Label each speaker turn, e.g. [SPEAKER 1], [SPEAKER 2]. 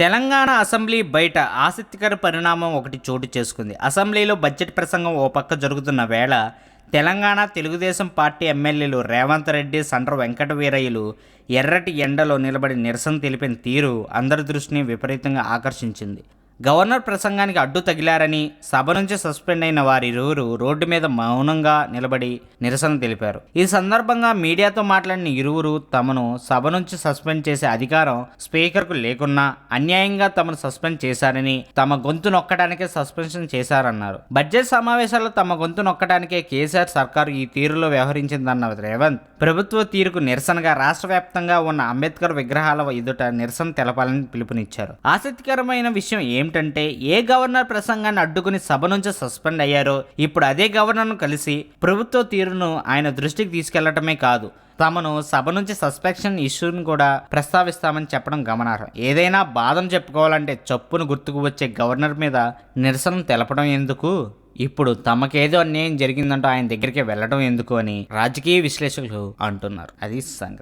[SPEAKER 1] Telangana assembly బయట ఆసక్తికర పరిణామం ఒకటి చోటు చేసుకుంది. అసెంబ్లీలో బడ్జెట్ ప్రసంగం ఓ పక్క జరుగుతున్న వేళ తెలంగాణ తెలుగుదేశం పార్టీ ఎమ్మెల్యేలు రేవంత్ రెడ్డి సండ్ర వెంకట వీరయ్యలు ఎర్రటి ఎండలో నిలబడి నిరసన తెలిపిన తీరు అందరి దృష్టిని విపరీతంగా ఆకర్షించింది. గవర్నర్ ప్రసంగానికి అడ్డు తగిలారని సభ నుంచి సస్పెండ్ అయిన వారిరువురు రోడ్డు మీద మౌనంగా నిలబడి నిరసన తెలిపారు. ఈ సందర్భంగా మీడియాతో మాట్లాడిన ఇరువురు తమను సభ నుంచి సస్పెండ్ చేసే అధికారం స్పీకర్కు లేకున్నా అన్యాయంగా తమను సస్పెండ్ చేశారని తమ గొంతు నొక్కడానికే సస్పెన్షన్ చేశారన్నారు. బడ్జెట్ సమావేశాల్లో తమ గొంతు నొక్కడానికే కేసీఆర్ సర్కారు ఈ తీరులో వ్యవహరించిందన్న రేవంత్. ప్రభుత్వ తీరుకు నిరసనగా రాష్ట్ర వ్యాప్తంగా ఉన్న అంబేద్కర్ విగ్రహాల ఎదుట నిరసన తెలపాలని పిలుపునిచ్చారు. ఆసక్తికరమైన విషయం ఏమిటంటే ఏ గవర్నర్ ప్రసంగాన్ని అడ్డుకుని సభ నుంచి సస్పెండ్ అయ్యారో ఇప్పుడు అదే గవర్నర్ను కలిసి ప్రభుత్వ తీరును ఆయన దృష్టికి తీసుకెళ్ళటమే కాదు. తమను సభ నుంచి సస్పెక్షన్ ఇష్యూని కూడా ప్రస్తావిస్తామని చెప్పడం గమనార్హం. ఏదైనా బాధను చెప్పుకోవాలంటే చప్పును గుర్తుకు వచ్చే గవర్నర్ మీద నిరసన తెలపడం ఎందుకు? ఇప్పుడు తమకేదో అన్యాయం జరిగిందంటూ ఆయన దగ్గరికి వెళ్ళడం ఎందుకు అని రాజకీయ విశ్లేషకులు అంటున్నారు. అది సంగతి.